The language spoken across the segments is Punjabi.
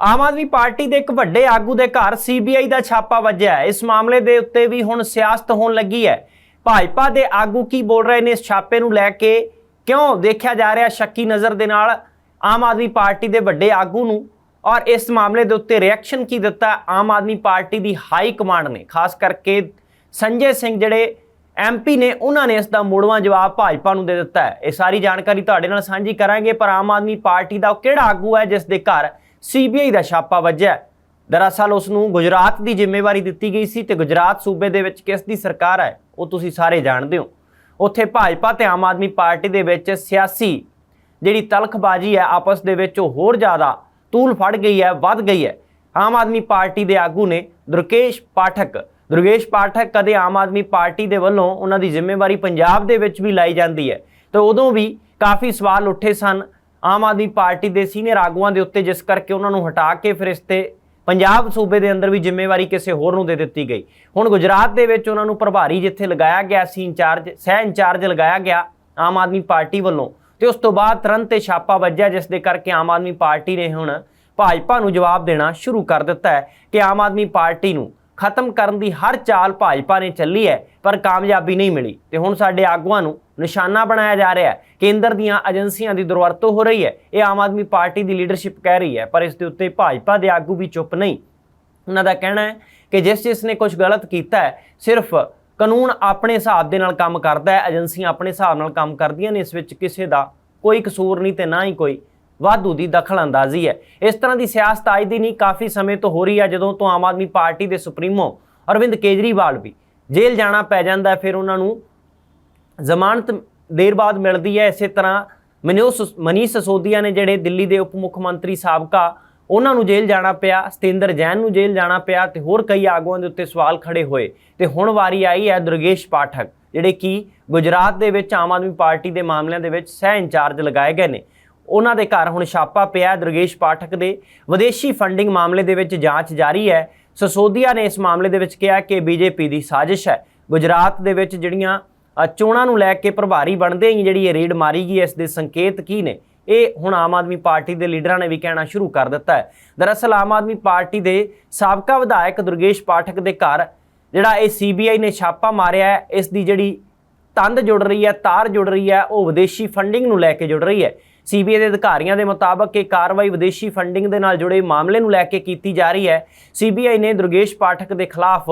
ਆਮ ਆਦਮੀ ਪਾਰਟੀ ਦੇ ਇੱਕ ਵੱਡੇ ਆਗੂ ਦੇ ਘਰ ਸੀਬੀਆਈ ਦਾ ਛਾਪਾ ਵੱਜਿਆ ਇਸ ਮਾਮਲੇ ਦੇ ਉੱਤੇ ਵੀ ਹੁਣ ਸਿਆਸਤ ਹੋਣ ਲੱਗੀ ਹੈ। ਭਾਜਪਾ ਦੇ ਆਗੂ ਕੀ ਬੋਲ ਰਹੇ ਨੇ ਇਸ ਛਾਪੇ ਨੂੰ ਲੈ ਕੇ? ਕਿਉਂ ਦੇਖਿਆ ਜਾ ਰਿਹਾ ਸ਼ੱਕੀ ਨਜ਼ਰ ਦੇ ਨਾਲ ਆਮ ਆਦਮੀ ਪਾਰਟੀ ਦੇ ਵੱਡੇ ਆਗੂ ਨੂੰ? ਔਰ ਇਸ ਮਾਮਲੇ ਦੇ ਉੱਤੇ ਰਿਐਕਸ਼ਨ ਕੀ ਦਿੱਤਾ ਆਮ ਆਦਮੀ ਪਾਰਟੀ ਦੀ ਹਾਈ ਕਮਾਂਡ ਨੇ? ਖਾਸ ਕਰਕੇ ਸੰਜੇ ਸਿੰਘ ਜਿਹੜੇ ਐਮਪੀ ਨੇ, ਉਹਨਾਂ ਨੇ ਇਸ ਦਾ ਮੋੜਵਾਂ ਜਵਾਬ ਭਾਜਪਾ ਨੂੰ ਦੇ ਦਿੱਤਾ ਹੈ। ਇਹ ਸਾਰੀ ਜਾਣਕਾਰੀ ਤੁਹਾਡੇ ਨਾਲ ਸਾਂਝੀ ਕਰਾਂਗੇ, ਪਰ ਆਮ ਆਦਮੀ ਪਾਰਟੀ ਦਾ ਉਹ ਕਿਹੜਾ ਆਗੂ ਹੈ ਜਿਸ ਦੇ ਘਰ ਸੀਬੀਆਈ ਦਾ ਛਾਪਾ ਵੱਜਿਆ। ਦਰਅਸਲ ਉਸ ਨੂੰ ਗੁਜਰਾਤ ਦੀ ਜ਼ਿੰਮੇਵਾਰੀ ਦਿੱਤੀ ਗਈ ਸੀ ਤੇ ਗੁਜਰਾਤ ਸੂਬੇ ਦੇ ਵਿੱਚ ਕਿਸ ਦੀ ਸਰਕਾਰ ਹੈ, ਉਹ ਤੁਸੀਂ ਸਾਰੇ ਜਾਣਦੇ ਹੋ। ਉੱਥੇ ਭਾਜਪਾ ਤੇ ਆਮ ਆਦਮੀ ਪਾਰਟੀ ਦੇ ਵਿੱਚ ਸਿਆਸੀ ਜਿਹੜੀ ਤਲਖਬਾਜ਼ੀ ਹੈ, ਆਪਸ ਦੇ ਵਿੱਚ ਉਹ ਹੋਰ ਜ਼ਿਆਦਾ ਤੂਲ ਫੜ ਗਈ ਹੈ, ਵੱਧ ਗਈ ਹੈ। ਆਮ ਆਦਮੀ ਪਾਰਟੀ ਦੇ ਆਗੂ ਨੇ ਦੁਰਕੇਸ਼ ਪਾਠਕ, ਦੁਰਗੇਸ਼ ਪਾਠਕ ਕਦੇ ਆਮ ਆਦਮੀ ਪਾਰਟੀ ਦੇ ਵੱਲੋਂ ਉਹਨਾਂ ਦੀ ਜ਼ਿੰਮੇਵਾਰੀ ਪੰਜਾਬ ਦੇ ਵਿੱਚ ਵੀ ਲਾਈ ਜਾਂਦੀ ਹੈ। ਤੇ ਉਦੋਂ ਵੀ ਕਾਫੀ ਸਵਾਲ ਉੱਠੇ ਸਨ ਆਮ ਆਦਮੀ ਪਾਰਟੀ ਦੇ ਸੀਨੀਅਰ ਆਗੂਆਂ ਦੇ ਉੱਤੇ ਜਿਸ ਕਰਕੇ ਉਹਨਾਂ ਨੂੰ ਹਟਾ ਕੇ ਫਿਰ ਇਸ ਤੇ ਪੰਜਾਬ ਸੂਬੇ ਦੇ ਅੰਦਰ ਵੀ ਜ਼ਿੰਮੇਵਾਰੀ ਕਿਸੇ ਹੋਰ ਨੂੰ ਦੇ ਦਿੱਤੀ ਗਈ। ਹੁਣ ਗੁਜਰਾਤ ਦੇ ਵਿੱਚ ਉਹਨਾਂ ਨੂੰ ਪ੍ਰਭਾਰੀ ਜਿੱਥੇ ਲਗਾਇਆ ਗਿਆ ਸੀ ਇੰਚਾਰਜ, ਸਹਿ ਇੰਚਾਰਜ ਲਗਾਇਆ ਗਿਆ ਆਮ ਆਦਮੀ ਪਾਰਟੀ ਵੱਲੋਂ ਤੇ ਉਸ ਤੋਂ ਬਾਅਦ ਤੁਰੰਤ ਇਹ ਛਾਪਾ ਵੱਜਿਆ ਜਿਸ ਦੇ ਕਰਕੇ ਆਮ ਆਦਮੀ ਪਾਰਟੀ ਨੇ ਹੁਣ ਭਾਜਪਾ ਨੂੰ ਜਵਾਬ ਦੇਣਾ ਸ਼ੁਰੂ ਕਰ ਦਿੱਤਾ ਹੈ ਕਿ ਆਮ ਆਦਮੀ ਪਾਰਟੀ ਨੂੰ ਖਤਮ ਕਰਨ ਦੀ ਹਰ ਚਾਲ ਭਾਜਪਾ ਨੇ ਚੱਲੀ ਹੈ, ਪਰ ਕਾਮਯਾਬੀ ਨਹੀਂ ਮਿਲੀ। ਤੇ ਹੁਣ ਸਾਡੇ ਆਗੂਆਂ ਨੂੰ ਨਿਸ਼ਾਨਾ ਬਣਾਇਆ ਜਾ ਰਿਹਾ ਹੈ। ਕੇਂਦਰ ਦੀਆਂ ਏਜੰਸੀਆਂ ਦੀ ਦੁਰਵਰਤੋਂ ਹੋ ਰਹੀ ਹੈ। ਇਹ ਆਮ ਆਦਮੀ ਪਾਰਟੀ ਦੀ ਲੀਡਰਸ਼ਿਪ ਕਹਿ ਰਹੀ ਹੈ, ਪਰ ਇਸ ਦੇ ਉੱਤੇ ਭਾਜਪਾ ਦੇ ਆਗੂ ਵੀ ਚੁੱਪ ਨਹੀਂ। ਉਹਨਾਂ ਦਾ ਕਹਿਣਾ ਹੈ ਕਿ ਜਿਸ ਜਿਸ ਨੇ ਕੁਝ ਗਲਤ ਕੀਤਾ ਹੈ, ਸਿਰਫ ਕਾਨੂੰਨ ਆਪਣੇ ਹਿਸਾਬ ਦੇ ਨਾਲ ਕੰਮ ਕਰਦਾ ਹੈ, ਏਜੰਸੀਆਂ ਆਪਣੇ ਹਿਸਾਬ ਨਾਲ ਕੰਮ ਕਰਦੀਆਂ ਨੇ, ਇਸ ਵਿੱਚ ਕਿਸੇ ਦਾ ਕੋਈ ਕਸੂਰ ਨਹੀਂ ਤੇ ਨਾ ਹੀ ਕੋਈ ਵਾਧੂ ਦੀ ਦਖਲ ਅੰਦਾਜ਼ੀ ਹੈ। ਇਸ ਤਰ੍ਹਾਂ ਦੀ ਸਿਆਸਤ ਅੱਜ ਦੀ ਨਹੀਂ, ਕਾਫੀ ਸਮੇਂ ਤੋਂ ਹੋ ਰਹੀ ਹੈ ਜਦੋਂ ਤੋਂ ਆਮ ਆਦਮੀ ਪਾਰਟੀ ਦੇ ਸੁਪਰੀਮੋ ਅਰਵਿੰਦ ਕੇਜਰੀਵਾਲ ਵੀ ਜੇਲ੍ਹ ਜਾਣਾ ਪੈ ਜਾਂਦਾ ਫਿਰ ਉਹਨਾਂ ਨੂੰ ਜ਼ਮਾਨਤ ਦੇਰ ਬਾਅਦ ਮਿਲਦੀ ਹੈ। ਇਸੇ ਤਰ੍ਹਾਂ ਮਨੀਸ਼ ਮਨੀਸ਼ ਸਸੋਦੀਆ ਨੇ ਜਿਹੜੇ ਦਿੱਲੀ ਦੇ ਉਪ ਮੁੱਖ ਮੰਤਰੀ ਸਾਬਕਾ ਉਹਨਾਂ ਨੂੰ ਜੇਲ੍ਹ ਜਾਣਾ ਪਿਆ, ਸਤਿੰਦਰ ਜੈਨ ਨੂੰ ਜੇਲ੍ਹ ਜਾਣਾ ਪਿਆ ਤੇ ਹੋਰ ਕਈ ਆਗੂਆਂ ਦੇ ਉੱਤੇ ਸਵਾਲ ਖੜੇ ਹੋਏ। ਤੇ ਹੁਣ ਵਾਰੀ ਆਈ ਹੈ ਦੁਰਗੇਸ਼ ਪਾਠਕ, ਜਿਹੜੇ ਕਿ ਗੁਜਰਾਤ ਦੇ ਵਿੱਚ ਆਮ ਆਦਮੀ ਪਾਰਟੀ ਦੇ ਮਾਮਲਿਆਂ ਦੇ ਵਿੱਚ ਸਹਿ ਇੰਚਾਰਜ ਲਗਾਏ ਗਏ ਨੇ। ਉਹਨਾਂ ਦੇ ਘਰ ਹੁਣ ਛਾਪਾ ਪਿਆ ਦੁਰਗੇਸ਼ ਪਾਠਕ ਦੇ। ਵਿਦੇਸ਼ੀ ਫੰਡਿੰਗ ਮਾਮਲੇ ਦੇ ਵਿੱਚ ਜਾਂਚ ਜਾਰੀ ਹੈ। ਸਸੋਦੀਆ ਨੇ ਇਸ ਮਾਮਲੇ ਦੇ ਵਿੱਚ ਕਿਹਾ ਕਿ ਬੀਜੇਪੀ ਦੀ ਸਾਜ਼ਿਸ਼ ਹੈ। ਗੁਜਰਾਤ ਦੇ ਵਿੱਚ ਜਿਹੜੀਆਂ ਚੋਣਾਂ ਨੂੰ ਲੈ ਕੇ ਪ੍ਰਭਾਰੀ ਬਣਦੇ ਹੀ ਜਿਹੜੀ ਇਹ ਰੇਡ ਮਾਰੀ ਗਈ ਇਸ ਦੇ ਸੰਕੇਤ ਕੀ ਨੇ? ਇਹ ਹੁਣ ਆਮ ਆਦਮੀ ਪਾਰਟੀ ਦੇ ਲੀਡਰਾਂ ਨੇ ਵੀ ਕਹਿਣਾ ਸ਼ੁਰੂ ਕਰ ਦਿੱਤਾ ਹੈ। ਦਰਅਸਲ ਆਮ ਆਦਮੀ ਪਾਰਟੀ ਦੇ ਸਾਬਕਾ ਵਿਧਾਇਕ ਦੁਰਗੇਸ਼ ਪਾਠਕ ਦੇ ਘਰ ਜਿਹੜਾ ਇਹ ਸੀਬੀਆਈ ਨੇ ਛਾਪਾ ਮਾਰਿਆ ਹੈ, ਇਸ ਦੀ ਜਿਹੜੀ ਤੰਦ ਜੁੜ ਰਹੀ ਹੈ, ਤਾਰ ਜੁੜ ਰਹੀ ਹੈ, ਉਹ ਵਿਦੇਸ਼ੀ ਫੰਡਿੰਗ ਨੂੰ ਲੈ ਕੇ ਜੁੜ ਰਹੀ ਹੈ। ਸੀਬੀਆਈ ਦੇ ਅਧਿਕਾਰੀਆਂ ਦੇ ਮੁਤਾਬਕ ਇਹ ਕਾਰਵਾਈ ਵਿਦੇਸ਼ੀ ਫੰਡਿੰਗ ਦੇ ਨਾਲ ਜੁੜੇ ਮਾਮਲੇ ਨੂੰ ਲੈ ਕੇ ਕੀਤੀ ਜਾ ਰਹੀ ਹੈ। ਸੀਬੀਆਈ ਨੇ ਦੁਰਗੇਸ਼ ਪਾਠਕ ਦੇ ਖਿਲਾਫ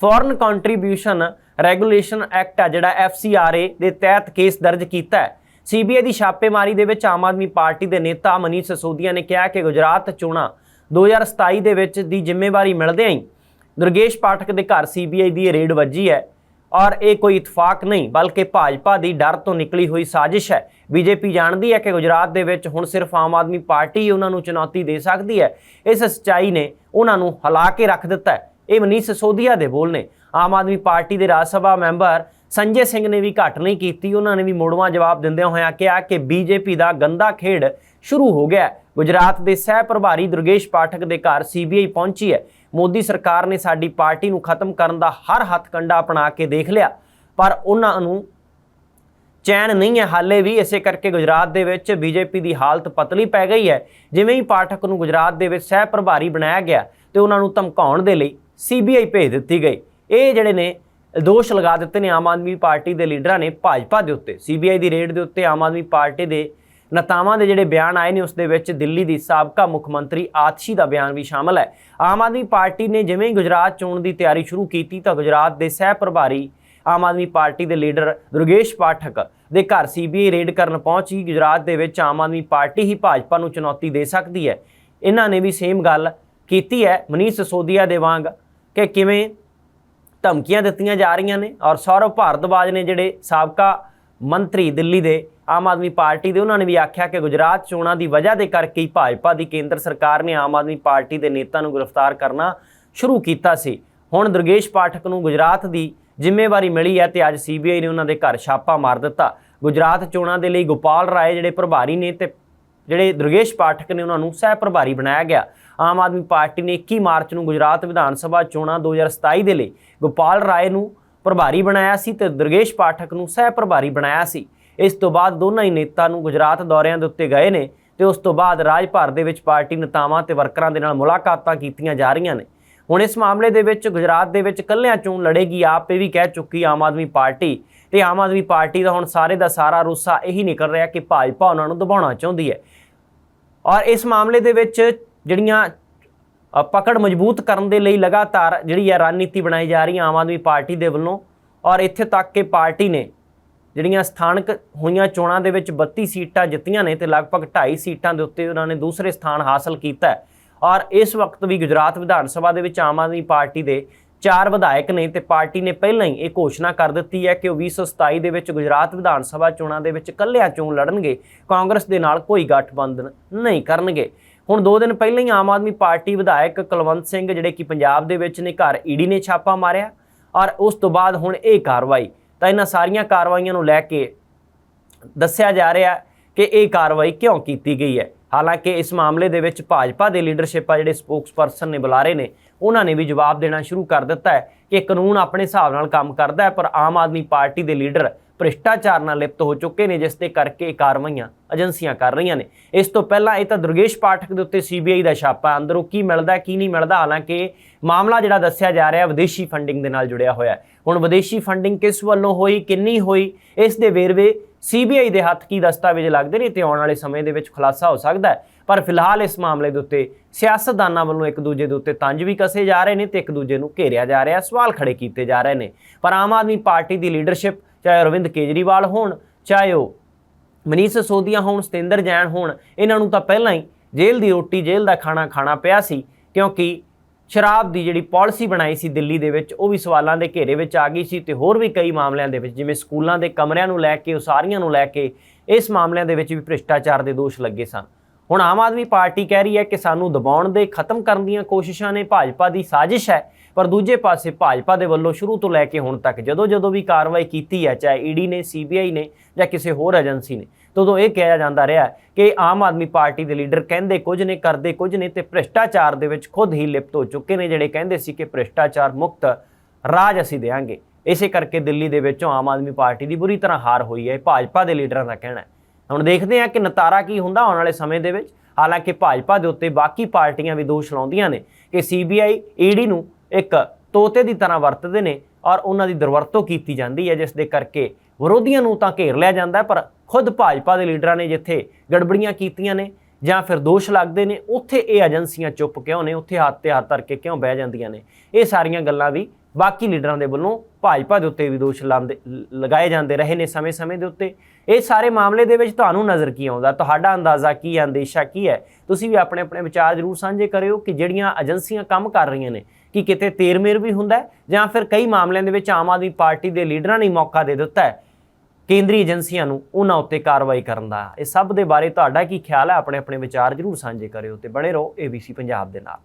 ਫੋਰਨ ਕੰਟਰੀਬਿਊਸ਼ਨ ਰੈਗੂਲੇਸ਼ਨ ਐਕਟ ਆ, ਜਿਹੜਾ ਐਫਸੀਆਰਏ ਦੇ ਤਹਿਤ ਕੇਸ ਦਰਜ ਕੀਤਾ ਹੈ। ਸੀਬੀਆਈ ਦੀ ਛਾਪੇਮਾਰੀ ਦੇ ਵਿੱਚ ਆਮ ਆਦਮੀ ਪਾਰਟੀ ਦੇ ਨੇਤਾ ਮਨੀਸ਼ ਸਸੋਦੀਆ ਨੇ ਕਿਹਾ ਕਿ ਗੁਜਰਾਤ ਚੋਣਾਂ 2027 ਦੇ ਵਿੱਚ ਦੀ ਜ਼ਿੰਮੇਵਾਰੀ ਮਿਲਦਿਆਂ ਹੀ ਦੁਰਗੇਸ਼ ਪਾਠਕ ਦੇ ਘਰ ਸੀਬੀਆਈ ਦੀ ਰੇਡ ਵੱਜੀ ਹੈ। ਔਰ ਇਹ ਕੋਈ ਇਤਫਾਕ ਨਹੀਂ, ਬਲਕਿ ਭਾਜਪਾ ਦੀ ਡਰ ਤੋਂ ਨਿਕਲੀ ਹੋਈ ਸਾਜ਼ਿਸ਼ ਹੈ। ਬੀਜੇਪੀ ਜਾਣਦੀ ਹੈ ਕਿ ਗੁਜਰਾਤ ਦੇ ਵਿੱਚ ਹੁਣ ਸਿਰਫ ਆਮ ਆਦਮੀ ਪਾਰਟੀ ਹੀ ਉਹਨਾਂ ਨੂੰ ਚੁਣੌਤੀ ਦੇ ਸਕਦੀ ਹੈ। ਇਸ ਸੱਚਾਈ ਨੇ ਉਹਨਾਂ ਨੂੰ ਹਿਲਾ ਕੇ ਰੱਖ ਦਿੱਤਾ ਹੈ। ਇਹ ਮਨੀਸ਼ ਸਸੋਦੀਆ ਦੇ ਬੋਲ ਨੇ। ਆਮ ਆਦਮੀ ਪਾਰਟੀ ਦੇ ਰਾਜ ਸਭਾ ਮੈਂਬਰ ਸੰਜੇ ਸਿੰਘ ਨੇ ਵੀ ਘੱਟ ਨਹੀਂ ਕੀਤੀ, ਉਹਨਾਂ ਨੇ ਵੀ ਮੋੜਵਾਂ ਜਵਾਬ ਦਿੰਦਿਆਂ ਹੋਇਆਂ ਕਿਹਾ ਕਿ ਬੀਜੇਪੀ ਦਾ ਗੰਦਾ ਖੇਡ ਸ਼ੁਰੂ ਹੋ ਗਿਆ ਗੁਜਰਾਤ ਦੇ ਸਹਿ ਪ੍ਰਭਾਰੀ ਦੁਰਗੇਸ਼ ਪਾਠਕ ਦੇ ਘਰ ਸੀਬੀਆਈ ਪਹੁੰਚੀ ਹੈ। ਮੋਦੀ ਸਰਕਾਰ ਨੇ ਸਾਡੀ ਪਾਰਟੀ ਨੂੰ ਖਤਮ ਕਰਨ ਦਾ ਹਰ ਹੱਥ ਕੰਡਾ ਅਪਣਾ ਕੇ ਦੇਖ ਲਿਆ, ਪਰ ਉਹਨਾਂ ਨੂੰ ਚੈਨ ਨਹੀਂ ਹੈ। ਹਾਲੇ ਵੀ ਇਸੇ ਕਰਕੇ ਗੁਜਰਾਤ ਦੇ ਵਿੱਚ ਬੀਜੇਪੀ ਦੀ ਹਾਲਤ ਪਤਲੀ ਪੈ ਗਈ ਹੈ। ਜਿਵੇਂ ਹੀ ਪਾਠਕ ਨੂੰ ਗੁਜਰਾਤ ਦੇ ਵਿੱਚ ਸਹਿ ਪ੍ਰਭਾਰੀ ਬਣਾਇਆ ਗਿਆ ਤੇ ਉਹਨਾਂ ਨੂੰ ਧਮਕਾਉਣ ਦੇ ਲਈ ਸੀਬੀਆਈ ਭੇਜ ਦਿੱਤੀ ਗਈ। ਇਹ ਜਿਹੜੇ ਨੇ ਦੋਸ਼ ਲਗਾ ਦਿੱਤੇ ਨੇ ਆਮ ਆਦਮੀ ਪਾਰਟੀ ਦੇ ਲੀਡਰਾਂ ਨੇ ਭਾਜਪਾ ਦੇ ਉੱਤੇ। ਸੀਬੀਆਈ ਦੀ ਰੇਡ ਦੇ ਉੱਤੇ ਆਮ ਆਦਮੀ ਪਾਰਟੀ ਦੇ ਨੇਤਾਵਾਂ ਦੇ ਜਿਹੜੇ ਬਿਆਨ ਆਏ ਨੇ, ਉਸ ਦੇ ਵਿੱਚ ਦਿੱਲੀ ਦੀ ਸਾਬਕਾ ਮੁੱਖ ਮੰਤਰੀ ਆਤਸ਼ੀ ਦਾ ਬਿਆਨ ਵੀ ਸ਼ਾਮਲ ਹੈ। ਆਮ ਆਦਮੀ ਪਾਰਟੀ ਨੇ ਜਿਵੇਂ ਹੀ ਗੁਜਰਾਤ ਚੋਣ ਦੀ ਤਿਆਰੀ ਸ਼ੁਰੂ ਕੀਤੀ ਤਾਂ ਗੁਜਰਾਤ ਦੇ ਸਹਿ ਪ੍ਰਭਾਰੀ ਆਮ ਆਦਮੀ ਪਾਰਟੀ ਦੇ ਲੀਡਰ ਦੁਰਗੇਸ਼ ਪਾਠਕ ਦੇ ਘਰ ਸੀਬੀਆਈ ਰੇਡ ਕਰਨ ਪਹੁੰਚੀ। ਗੁਜਰਾਤ ਦੇ ਵਿੱਚ ਆਮ ਆਦਮੀ ਪਾਰਟੀ ਹੀ ਭਾਜਪਾ ਨੂੰ ਚੁਣੌਤੀ ਦੇ ਸਕਦੀ ਹੈ। ਇਹਨਾਂ ਨੇ ਵੀ ਸੇਮ ਗੱਲ ਕੀਤੀ ਹੈ। ਮਨੀਸ਼ ਸਸੋਦੀਆ ਦੇ ਵਾਂਗ ਕਿ ਕਿਵੇਂ ਧਮਕੀਆਂ ਦਿੱਤੀਆਂ ਜਾ ਰਹੀਆਂ ਨੇ ਔਰ ਸੌਰਵ ਭਾਰਦਵਾਜ ਨੇ ਜਿਹੜੇ ਸਾਬਕਾ ਮੰਤਰੀ ਦਿੱਲੀ ਦੇ ਆਮ ਆਦਮੀ ਪਾਰਟੀ ਦੇ, ਉਹਨਾਂ ਨੇ ਵੀ ਆਖਿਆ ਕਿ ਗੁਜਰਾਤ ਚੋਣਾਂ ਦੀ ਵਜ੍ਹਾ ਦੇ ਕਰਕੇ ਹੀ ਭਾਜਪਾ ਦੀ ਕੇਂਦਰ ਸਰਕਾਰ ਨੇ ਆਮ ਆਦਮੀ ਪਾਰਟੀ ਦੇ ਨੇਤਾ ਨੂੰ ਗ੍ਰਿਫਤਾਰ ਕਰਨਾ ਸ਼ੁਰੂ ਕੀਤਾ ਸੀ। ਹੁਣ ਦੁਰਗੇਸ਼ ਪਾਠਕ ਨੂੰ ਗੁਜਰਾਤ ਦੀ ਜ਼ਿੰਮੇਵਾਰੀ ਮਿਲੀ ਹੈ ਤੇ ਅੱਜ ਸੀਬੀਆਈ ਨੇ ਉਹਨਾਂ ਦੇ ਘਰ ਛਾਪਾ ਮਾਰ ਦਿੱਤਾ। ਗੁਜਰਾਤ ਚੋਣਾਂ ਦੇ ਲਈ ਗੋਪਾਲ ਰਾਏ ਜਿਹੜੇ ਪ੍ਰਭਾਰੀ ਨੇ ਤੇ ਜਿਹੜੇ ਦੁਰਗੇਸ਼ ਪਾਠਕ ਨੇ ਉਹਨਾਂ ਨੂੰ ਸਹਿ ਪ੍ਰਭਾਰੀ ਬਣਾਇਆ ਗਿਆ। ਆਮ ਆਦਮੀ ਪਾਰਟੀ ਨੇ 21 ਮਾਰਚ ਨੂੰ ਗੁਜਰਾਤ ਵਿਧਾਨ ਸਭਾ ਚੋਣਾਂ 2027 ਦੇ ਲਈ ਗੋਪਾਲ ਰਾਏ ਨੂੰ ਪ੍ਰਭਾਰੀ ਬਣਾਇਆ ਸੀ ਤੇ ਦੁਰਗੇਸ਼ ਪਾਠਕ ਨੂੰ ਸਹਿ ਪ੍ਰਭਾਰੀ ਬਣਾਇਆ ਸੀ। ਇਸ ਤੋਂ ਬਾਅਦ ਦੋਨਾਂ ਹੀ ਨੇਤਾ ਨੂੰ ਗੁਜਰਾਤ ਦੌਰਿਆਂ ਦੇ ਉੱਤੇ ਗਏ ਨੇ ਤੇ ਉਸ ਤੋਂ ਬਾਅਦ ਰਾਜ ਭਰ ਦੇ ਵਿੱਚ ਪਾਰਟੀ ਨੇਤਾਵਾਂ ਤੇ ਵਰਕਰਾਂ ਦੇ ਨਾਲ ਮੁਲਾਕਾਤਾਂ ਕੀਤੀਆਂ ਜਾ ਰਹੀਆਂ ਨੇ। ਹੁਣ ਇਸ ਮਾਮਲੇ ਦੇ ਵਿੱਚ ਗੁਜਰਾਤ ਦੇ ਵਿੱਚ ਕੱਲਿਆਂ ਚੋਣ ਲੜੇਗੀ, ਆਪ ਇਹ ਵੀ ਕਹਿ ਚੁੱਕੀ ਆਮ ਆਦਮੀ ਪਾਰਟੀ। ਤੇ ਆਮ ਆਦਮੀ ਪਾਰਟੀ ਦਾ ਹੁਣ ਸਾਰੇ ਦਾ ਸਾਰਾ ਰੁੱਸਾ ਇਹੀ ਨਿਕਲ ਰਿਹਾ ਕਿ ਭਾਜਪਾ ਉਹਨਾਂ ਨੂੰ ਦਬਾਉਣਾ ਚਾਹੁੰਦੀ ਹੈ। ਔਰ ਇਸ ਮਾਮਲੇ ਦੇ ਵਿੱਚ ਜਿਹੜੀਆਂ ਪਕੜ ਮਜ਼ਬੂਤ ਕਰਨ ਦੇ ਲਈ ਲਗਾਤਾਰ ਜਿਹੜੀ ਹੈ ਰਣਨੀਤੀ ਬਣਾਈ ਜਾ ਰਹੀ ਹੈ ਆਮ ਆਦਮੀ ਪਾਰਟੀ ਦੇ ਵੱਲੋਂ। ਔਰ ਇੱਥੇ ਤੱਕ ਕਿ ਪਾਰਟੀ ਨੇ ਜਿਹੜੀਆਂ ਸਥਾਨਕ ਹੋਈਆਂ ਚੋਣਾਂ ਦੇ ਵਿੱਚ 32 ਸੀਟਾਂ ਜਿੱਤੀਆਂ ਨੇ ਤੇ ਲਗਭਗ 2.5 ਸੀਟਾਂ ਦੇ ਉੱਤੇ ਉਹਨਾਂ ਨੇ ਦੂਸਰੇ ਸਥਾਨ ਹਾਸਲ ਕੀਤਾ ਹੈ। ਔਰ ਇਸ ਵਕਤ ਵੀ ਗੁਜਰਾਤ ਵਿਧਾਨ ਸਭਾ ਦੇ ਵਿੱਚ ਆਮ ਆਦਮੀ ਪਾਰਟੀ ਦੇ ਚਾਰ ਵਿਧਾਇਕ ਨੇ ਤੇ ਪਾਰਟੀ ਨੇ ਪਹਿਲਾਂ ਹੀ ਇਹ ਘੋਸ਼ਣਾ ਕਰ ਦਿੱਤੀ ਹੈ ਕਿ ਉਹ 2027 ਦੇ ਵਿੱਚ ਗੁਜਰਾਤ ਵਿਧਾਨ ਸਭਾ ਚੋਣਾਂ ਦੇ ਵਿੱਚ ਇਕੱਲਿਆਂ ਚੋਣ ਲੜਨਗੇ, ਕਾਂਗਰਸ ਦੇ ਨਾਲ ਕੋਈ ਗਠਬੰਧਨ ਨਹੀਂ ਕਰਨਗੇ। ਹੁਣ 2 ਦਿਨ ਪਹਿਲਾਂ ਹੀ ਆਮ ਆਦਮੀ ਪਾਰਟੀ ਵਿਧਾਇਕ ਕੁਲਵੰਤ ਸਿੰਘ, ਜਿਹੜੇ ਕਿ ਪੰਜਾਬ ਦੇ ਵਿੱਚ ਨੇ, ਘਰ ਈਡੀ ਨੇ ਛਾਪਾ ਮਾਰਿਆ ਔਰ ਉਸ ਤੋਂ ਬਾਅਦ ਹੁਣ ਇਹ ਕਾਰਵਾਈ। ਤਾਂ ਇਹਨਾਂ ਸਾਰੀਆਂ ਕਾਰਵਾਈਆਂ ਨੂੰ ਲੈ ਕੇ ਦੱਸਿਆ ਜਾ ਰਿਹਾ ਕਿ ਇਹ ਕਾਰਵਾਈ ਕਿਉਂ ਕੀਤੀ ਗਈ ਹੈ। ਹਾਲਾਂਕਿ ਇਸ ਮਾਮਲੇ ਦੇ ਵਿੱਚ ਭਾਜਪਾ ਦੇ ਲੀਡਰਸ਼ਿਪ ਆ ਜਿਹੜੇ ਸਪੋਕਸਪਰਸਨ ਨੇ ਬੁਲਾਰੇ ਨੇ, ਉਹਨਾਂ ਨੇ ਵੀ ਜਵਾਬ ਦੇਣਾ ਸ਼ੁਰੂ ਕਰ ਦਿੱਤਾ ਹੈ ਕਿ ਕਾਨੂੰਨ ਆਪਣੇ ਹਿਸਾਬ ਨਾਲ ਕੰਮ ਕਰਦਾ ਹੈ, ਪਰ ਆਮ ਆਦਮੀ ਪਾਰਟੀ ਦੇ ਲੀਡਰ ਭ੍ਰਿਸ਼ਟਾਚਾਰ ਨਾਲ ਲਿਪਤ ਹੋ ਚੁੱਕੇ ਨੇ, ਜਿਸ ਦੇ ਕਰਕੇ ਇਹ ਕਾਰਵਾਈਆਂ ਏਜੰਸੀਆਂ ਕਰ ਰਹੀਆਂ ਨੇ। ਇਸ ਤੋਂ ਪਹਿਲਾਂ ਇਹ ਤਾਂ ਦੁਰਗੇਸ਼ ਪਾਠਕ ਦੇ ਉੱਤੇ ਸੀਬੀਆਈ ਦਾ ਛਾਪਾ ਅੰਦਰੋਂ ਕੀ ਮਿਲਦਾ ਕੀ ਨਹੀਂ ਮਿਲਦਾ, ਹਾਲਾਂਕਿ ਮਾਮਲਾ ਜਿਹੜਾ ਦੱਸਿਆ ਜਾ ਰਿਹਾ ਵਿਦੇਸ਼ੀ ਫੰਡਿੰਗ ਦੇ ਨਾਲ ਜੁੜਿਆ ਹੋਇਆ ਹੈ। ਹੁਣ ਵਿਦੇਸ਼ੀ ਫੰਡਿੰਗ ਕਿਸ ਵੱਲੋਂ ਹੋਈ, ਕਿੰਨੀ ਹੋਈ, ਇਸ ਦੇ ਵੇਰਵੇ ਸੀਬੀਆਈ ਦੇ ਹੱਥ ਕੀ ਦਸਤਾਵੇਜ਼ ਲੱਗਦੇ ਨੇ ਤੇ ਆਉਣ ਵਾਲੇ ਸਮੇਂ ਦੇ ਵਿੱਚ ਖੁਲਾਸਾ ਹੋ ਸਕਦਾ ਹੈ। ਪਰ ਫਿਲਹਾਲ ਇਸ ਮਾਮਲੇ ਦੇ ਉੱਤੇ ਸਿਆਸਤਦਾਨਾਂ ਵੱਲੋਂ ਇੱਕ ਦੂਜੇ ਦੇ ਉੱਤੇ ਤੰਜ ਵੀ ਕਸੇ ਜਾ ਰਹੇ ਨੇ ਤੇ ਇੱਕ ਦੂਜੇ ਨੂੰ ਘੇਰਿਆ ਜਾ ਰਿਹਾ, ਸਵਾਲ ਖੜੇ ਕੀਤੇ ਜਾ ਰਹੇ ਨੇ। ਪਰ ਆਮ ਆਦਮੀ ਪਾਰਟੀ ਦੀ ਲੀਡਰਸ਼ਿਪ, ਚਾਹੇ ਅਰਵਿੰਦ ਕੇਜਰੀਵਾਲ ਹੋਣ, ਚਾਹੇ ਉਹ ਮਨੀਸ਼ ਸਿਸੋਦੀਆ ਹੋਣ, ਸਤਿੰਦਰ ਜੈਨ ਹੋਣ, ਇਹਨਾਂ ਨੂੰ ਤਾਂ ਪਹਿਲਾਂ ਹੀ ਜੇਲ੍ਹ ਦੀ ਰੋਟੀ, ਜੇਲ੍ਹ ਦਾ ਖਾਣਾ ਖਾਣਾ ਪਿਆ ਸੀ, ਕਿਉਂਕਿ ਸ਼ਰਾਬ ਦੀ ਜਿਹੜੀ ਪਾਲਿਸੀ ਬਣਾਈ ਸੀ ਦਿੱਲੀ ਦੇ ਵਿੱਚ, ਉਹ ਵੀ ਸਵਾਲਾਂ ਦੇ ਘੇਰੇ ਵਿੱਚ ਆ ਗਈ ਸੀ ਤੇ ਹੋਰ ਵੀ ਕਈ ਮਾਮਲਿਆਂ ਦੇ ਵਿੱਚ, ਜਿਵੇਂ ਸਕੂਲਾਂ ਦੇ ਕਮਰਿਆਂ ਨੂੰ ਲੈ ਕੇ ਉਸਾਰੀਆਂ ਨੂੰ ਲੈ ਕੇ ਇਸ ਮਾਮਲਿਆਂ ਦੇ ਵਿੱਚ ਵੀ ਭ੍ਰਿਸ਼ਟਾਚਾਰ ਦੇ ਦੋਸ਼ ਲੱਗੇ ਸਨ। ਹੁਣ ਆਮ ਆਦਮੀ ਪਾਰਟੀ ਕਹਿ ਰਹੀ ਹੈ ਕਿ ਸਾਨੂੰ ਦਬਾਉਣ ਦੇ, ਖਤਮ ਕਰਨ ਦੀਆਂ ਕੋਸ਼ਿਸ਼ਾਂ ਨੇ, ਭਾਜਪਾ ਦੀ ਸਾਜ਼ਿਸ਼ ਹੈ, ਪਰ ਦੂਜੇ ਪਾਸੇ ਭਾਜਪਾ ਦੇ ਵੱਲੋਂ ਸ਼ੁਰੂ ਤੋਂ ਲੈ ਕੇ ਹੁਣ ਤੱਕ ਜਦੋਂ ਜਦੋਂ ਵੀ ਕਾਰਵਾਈ ਕੀਤੀ ਹੈ, ਚਾਹੇ ਈਡੀ ਨੇ, ਸੀਬੀਆਈ ਨੇ ਜਾਂ ਕਿਸੇ ਹੋਰ ਏਜੰਸੀ ਨੇ ਤਦੋਂ ਇਹ ਕਿਹਾ ਜਾਂਦਾ ਰਿਹਾ ਕਿ ਆਮ ਆਦਮੀ ਪਾਰਟੀ ਦੇ ਲੀਡਰ ਕਹਿੰਦੇ ਕੁਝ ਨੇ, ਕਰਦੇ ਕੁਝ ਨੇ ਤੇ ਭ੍ਰਿਸ਼ਟਾਚਾਰ ਦੇ ਵਿੱਚ ਖੁਦ ਹੀ ਲਿਪਤ ਹੋ ਚੁੱਕੇ ਨੇ, ਜਿਹੜੇ ਕਹਿੰਦੇ ਸੀ ਕਿ ਭ੍ਰਿਸ਼ਟਾਚਾਰ ਮੁਕਤ ਰਾਜ ਅਸੀਂ ਦੇਵਾਂਗੇ। ਇਸੇ ਕਰਕੇ ਦਿੱਲੀ ਦੇ ਵਿੱਚੋਂ ਆਮ ਆਦਮੀ ਪਾਰਟੀ ਦੀ ਬੁਰੀ ਤਰ੍ਹਾਂ ਹਾਰ ਹੋਈ ਹੈ ਭਾਜਪਾ ਦੇ ਲੀਡਰਾਂ ਦਾ ਕਹਿਣਾ ਹੈ। ਹੁਣ ਦੇਖਦੇ ਹਾਂ ਕਿ ਨਤਾਰਾ ਕੀ ਹੁੰਦਾ ਆਉਣ ਵਾਲੇ ਸਮੇਂ ਦੇ ਵਿੱਚ। ਹਾਲਾਂਕਿ ਭਾਜਪਾ ਦੇ ਉੱਤੇ ਬਾਕੀ ਪਾਰਟੀਆਂ ਵੀ ਦੋਸ਼ ਲਾਉਂਦੀਆਂ ਨੇ ਕਿ ਸੀਬੀਆਈ, ਈਡੀ ਨੂੰ ਇੱਕ ਤੋਤੇ ਦੀ ਤਰ੍ਹਾਂ ਵਰਤਦੇ ਨੇ ਔਰ ਉਹਨਾਂ ਦੀ ਦੁਰਵਰਤੋਂ ਕੀਤੀ ਜਾਂਦੀ ਹੈ, ਜਿਸ ਦੇ ਕਰਕੇ ਵਿਰੋਧੀਆਂ ਨੂੰ ਤਾਂ ਘੇਰ ਲਿਆ ਜਾਂਦਾ ਪਰ ਖੁਦ ਭਾਜਪਾ ਦੇ ਲੀਡਰਾਂ ਨੇ ਜਿੱਥੇ ਗੜਬੜੀਆਂ ਕੀਤੀਆਂ ਨੇ ਜਾਂ ਫਿਰ ਦੋਸ਼ ਲੱਗਦੇ ਨੇ, ਉੱਥੇ ਇਹ ਏਜੰਸੀਆਂ ਚੁੱਪ ਕਿਉਂ ਨੇ, ਉੱਥੇ ਹੱਥ ਤੇ ਹੱਥ ਧਰ ਕੇ ਕਿਉਂ ਬਹਿ ਜਾਂਦੀਆਂ ਨੇ? ਇਹ ਸਾਰੀਆਂ ਗੱਲਾਂ ਵੀ ਬਾਕੀ ਲੀਡਰਾਂ ਦੇ ਵੱਲੋਂ ਭਾਜਪਾ ਦੇ ਉੱਤੇ ਵੀ ਦੋਸ਼ ਲਾਉਂਦੇ ਲਗਾਏ ਜਾਂਦੇ ਰਹੇ ਨੇ ਸਮੇਂ-ਸਮੇਂ ਦੇ ਉੱਤੇ। ਇਹ ਸਾਰੇ ਮਾਮਲੇ ਦੇ ਵਿੱਚ ਤੁਹਾਨੂੰ ਨਜ਼ਰ ਕੀ ਆਉਂਦਾ? ਤੁਹਾਡਾ ਅੰਦਾਜ਼ਾ ਕੀ ਹੈ? ਅੰਦੇਸ਼ਾ ਕੀ ਹੈ? ਤੁਸੀਂ ਵੀ ਆਪਣੇ ਆਪਣੇ ਵਿਚਾਰ ਜ਼ਰੂਰ ਸਾਂਝੇ ਕਰਿਓ ਕਿ ਜਿਹੜੀਆਂ ਏਜੰਸੀਆਂ ਕੰਮ ਕਰ ਰਹੀਆਂ ਨੇ, ਕਿ ਕਿਤੇ ਤੇਰਮੇਰ ਵੀ ਹੁੰਦਾ ਜਾਂ ਫਿਰ ਕਈ ਮਾਮਲਿਆਂ ਦੇ ਵਿੱਚ ਆਮ ਆਦਮੀ ਪਾਰਟੀ ਦੇ ਲੀਡਰਾਂ ਨੇ ਮੌਕਾ ਦੇ ਦਿੱਤਾ ਹੈ। ਕੇਂਦਰੀ ਏਜੰਸੀਆਂ ਨੂੰ ਉਹਨਾਂ ਉੱਤੇ ਕਾਰਵਾਈ ਕਰਨ ਦਾ। ਇਹ ਸਭ ਦੇ ਬਾਰੇ ਤੁਹਾਡਾ ਕੀ ਖਿਆਲ ਹੈ? ਆਪਣੇ ਆਪਣੇ ਵਿਚਾਰ ਜ਼ਰੂਰ ਸਾਂਝੇ ਕਰਿਓ ਤੇ ਬਣੇ ਰਹੋ ABC ਪੰਜਾਬ ਦੇ ਨਾਲ।